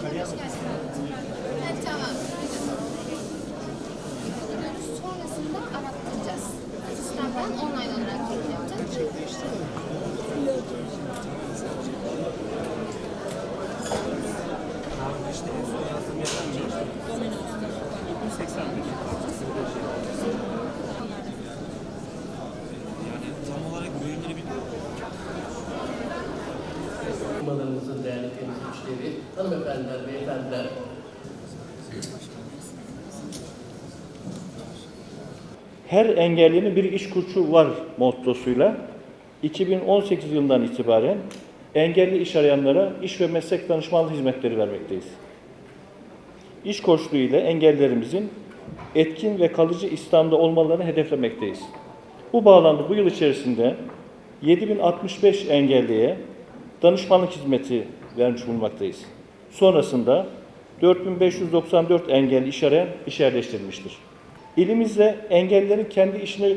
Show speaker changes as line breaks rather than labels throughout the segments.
порядок. Firmalarımızın değerli temsilcileri, hanımefendiler, beyefendiler,
Her engellinin bir iş kurçu var mottosuyla 2018 yılından itibaren engelli iş arayanlara iş ve meslek danışmanlığı hizmetleri vermekteyiz. İş koçluğu ile engellerimizin etkin ve kalıcı İslam'da olmalarını hedeflemekteyiz. Bu bağlamda bu yıl içerisinde 7065 engelliye danışmanlık hizmeti vermiş bulunmaktayız. Sonrasında 4594 engelli iş arayan iş yerleştirilmiştir. İlimizde engellilerin kendi işini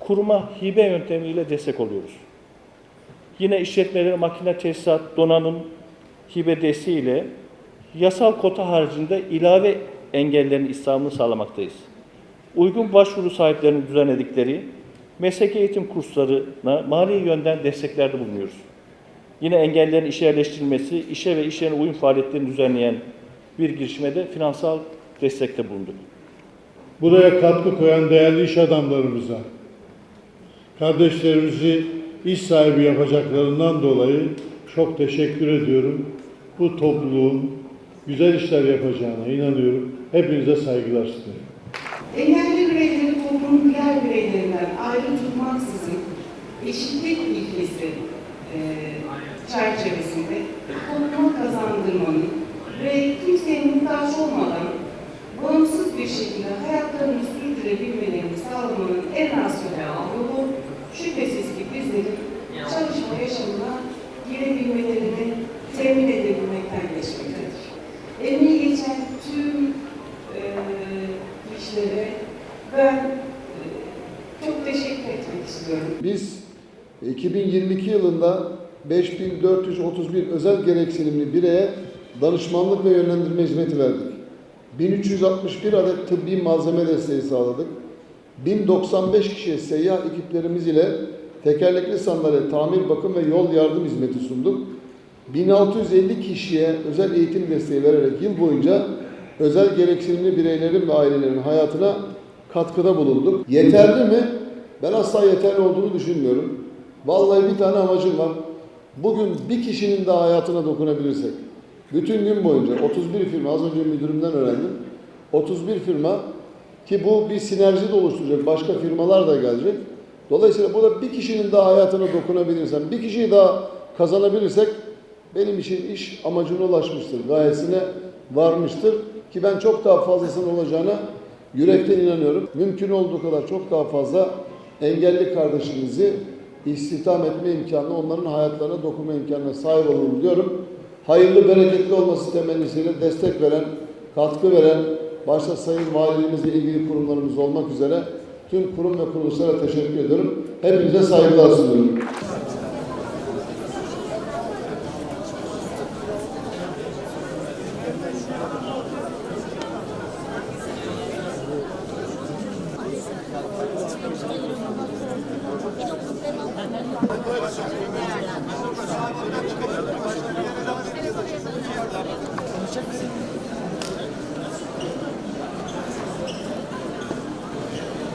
kurma hibe yöntemiyle destek oluyoruz. Yine işletmelere makine tesisat, donanım, hibe desteğiyle yasal kota haricinde ilave engellerin İslam'ını sağlamaktayız. Uygun başvuru sahiplerinin düzenledikleri mesleki eğitim kurslarına mali yönden desteklerde bulunuyoruz. Yine engellerin işe yerleştirilmesi, işe ve iş yerine uyum faaliyetlerini düzenleyen bir girişime de finansal destekte bulunduk.
Buraya katkı koyan değerli iş adamlarımıza, kardeşlerimizi iş sahibi yapacaklarından dolayı çok teşekkür ediyorum. Bu topluluğun güzel işler yapacağına inanıyorum. Hepinize saygılar sunuyorum.
Engelli bireyleri toplumun diğer bireylerinden ayrı tutmaksızın eşitlik ilkesi e, çerçevesinde topluma kazandırmanın ve kimseye muhtaç olmadan bağımsız bir şekilde hayatlarını sürdürebilmelerini sağlamanın en rasyonel yolu şüphesiz ki bizlerin çalışma yaşamına girebilmelerini temin edebilmekten geçmektedir. Emeği geçen tüm e, kişilere ben e, çok teşekkür etmek istiyorum.
Biz 2022 yılında 5431 özel gereksinimli bireye danışmanlık ve yönlendirme hizmeti verdik. 1361 adet tıbbi malzeme desteği sağladık. 1095 kişiye seyyah ekiplerimiz ile tekerlekli sandalye, tamir, bakım ve yol yardım hizmeti sunduk. 1650 kişiye özel eğitim desteği vererek yıl boyunca özel gereksinimli bireylerin ve ailelerin hayatına katkıda bulunduk. Yeterli mi? Ben asla yeterli olduğunu düşünmüyorum. Vallahi bir tane amacım var. Bugün bir kişinin daha hayatına dokunabilirsek, bütün gün boyunca 31 firma, az önce müdürümden öğrendim. 31 firma ki bu bir sinerji de oluşturacak, başka firmalar da gelecek. Dolayısıyla burada bir kişinin daha hayatına dokunabilirsem, bir kişiyi daha kazanabilirsek benim için iş amacına ulaşmıştır, gayesine varmıştır. Ki ben çok daha fazlasının olacağına yürekten inanıyorum. Mümkün olduğu kadar çok daha fazla engelli kardeşimizi istihdam etme imkanı, onların hayatlarına dokunma imkanına sahip olalım diyorum. Hayırlı, bereketli olması temennisiyle destek veren, katkı veren, başta sayın valiliğimizle ilgili kurumlarımız olmak üzere tüm kurum ve kuruluşlara teşekkür ediyorum. Hepinize saygılar sunuyorum. Thank you. Jesus.